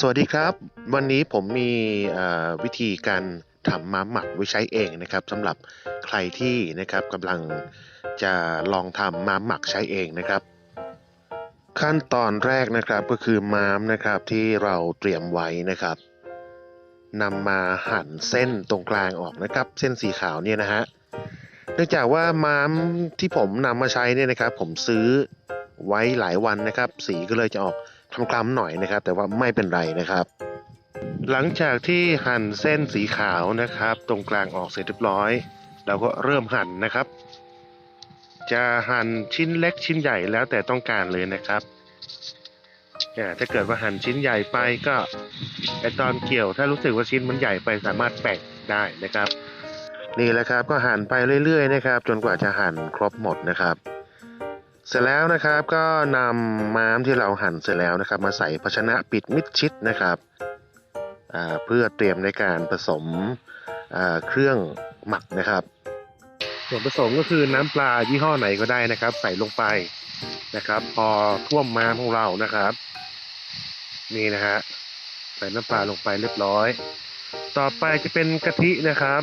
สวัสดีครับ วันนี้ผมมีวิธีการทำม้าหมักไว้ใช้เองนะครับสำหรับใครที่นะครับกำลังจะลองทำม้าหมักใช้เองนะครับ ขั้นตอนแรกนะครับก็คือม้ามนะครับที่เราเตรียมไว้นะครับนำมาหั่นเส้นตรงกลางออกนะครับ เส้นสีขาวเนี่ยนะฮะเนื่องจากว่าม้ามที่ผมนำมาใช้เนี่ยนะครับ ผมซื้อไว้หลายวันนะครับ สีก็เลยจะออก คล้ำๆหน่อยนะครับ แต่ว่าไม่เป็นไรนะครับ หลังจากที่หั่นเส้นสีขาวนะครับ ตรงกลางออกเสร็จเรียบร้อยเราก็เริ่มหั่นนะครับ จะหั่นชิ้นเล็กชิ้นใหญ่แล้วแต่ต้องการเลยนะครับถ้าเกิดว่าหั่นชิ้นใหญ่ไปก็ไอตอนเกี่ยวถ้ารู้สึกว่าชิ้นมันใหญ่ไปสามารถแบ่งได้นะครับ นี่แหละครับก็หั่นไปเรื่อยๆนะครับ จนกว่าจะหั่นครบหมดนะครับ เสร็จแล้วนะครับก็นำม้ามที่เราหั่นเสร็จแล้วนะครับ มาใส่ภาชนะปิดมิดชิดนะครับเพื่อเตรียมในการผสมเครื่องหมักนะครับ ส่วนผสมก็คือน้ำปลายี่ห้อไหนก็ได้นะครับ ใส่ลงไปนะครับ พอท่วมม้ามของเรานะครับ นี่นะฮะใส่น้ำปลาลงไปเรียบร้อย ต่อไปจะเป็นกะทินะครับ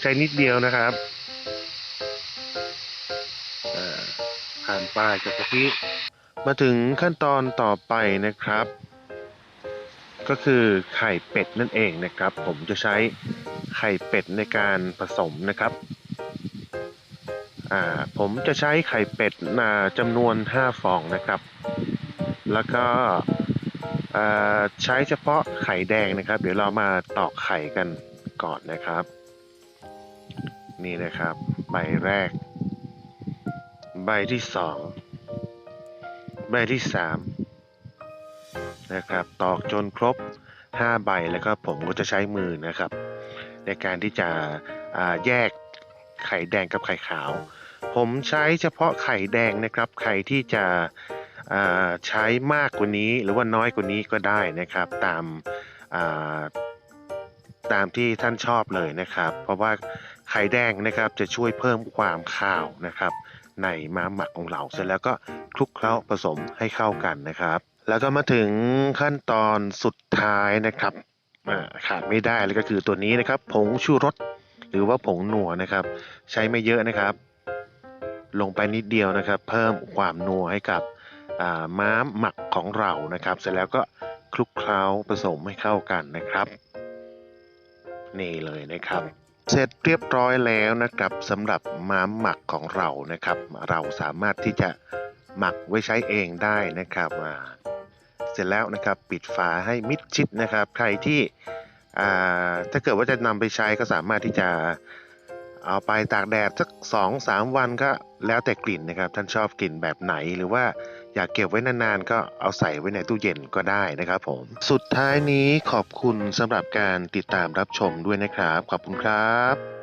ใช้นิดเดียวนะครับ ผ่านไปกับกะทิมาถึงขั้นตอนต่อไปนะครับ ก็คือไข่เป็ดนั่นเองนะครับ ผมจะใช้ไข่เป็ดในการผสมนะครับอ่าผมจะใช้ไข่เป็ดจำนวน 5 ฟองนะครับ แล้วก็ใช้เฉพาะไข่แดงนะครับ เดี๋ยวเรามาตอกไข่กันก่อนนะครับ นี่นะครับใบแรก ใบที่สองใบที่สามนะครับ ตอกจนครบ 5 ใบแล้วก็ผมก็จะใช้มือนะครับ ในการที่จะแยกไข่แดงกับไข่ขาว ผมใช้เฉพาะไข่แดงนะครับใครที่จะใช้มากกว่านี้หรือว่าน้อยกว่านี้ก็ได้นะครับ ตามาตามที่ท่านชอบเลยนะครับ เพราะว่าไข่แดงนะครับจะช่วยเพิ่มความข้าวนะครับ ในม้าหมักของเราเสร็จแล้วก็คลุกเคล้าผสมให้เข้ากันนะครับ แล้วก็มาถึงขั้นตอนสุดท้ายนะครับขาดไม่ได้เลยก็คือตัวนี้นะครับ ผงชูรสหรือว่าผงหนัวนะครับ ใช้ไม่เยอะนะครับ ลงไปนิดเดียวนะครับ เพิ่มความนัวให้กับอ่าม้าหมักของเรานะครับ เสร็จแล้วก็คลุกเคล้าผสมให้เข้ากันนะครับ นี่เลยนะครับ เสร็จเรียบร้อยแล้วนะครับสำหรับม้ามหมักของเรานะครับ เราสามารถที่จะหมักไว้ใช้เองได้นะครับเสร็จแล้วนะครับปิดฝาให้มิดชิดนะครับ ใครที่อ่าถ้าเกิดว่าจะนำไปใช้ก็สามารถที่จะเอาไปตากแดดสักสองสามวันก็แล้วแต่กลิ่นนะครับ ท่านชอบกลิ่นแบบไหนหรือว่า อยากเก็บไว้นานๆ ก็เอาใส่ไว้ในตู้เย็นก็ได้นะครับผม สุดท้ายนี้ขอบคุณสำหรับการติดตามรับชมด้วยนะครับ ขอบคุณครับ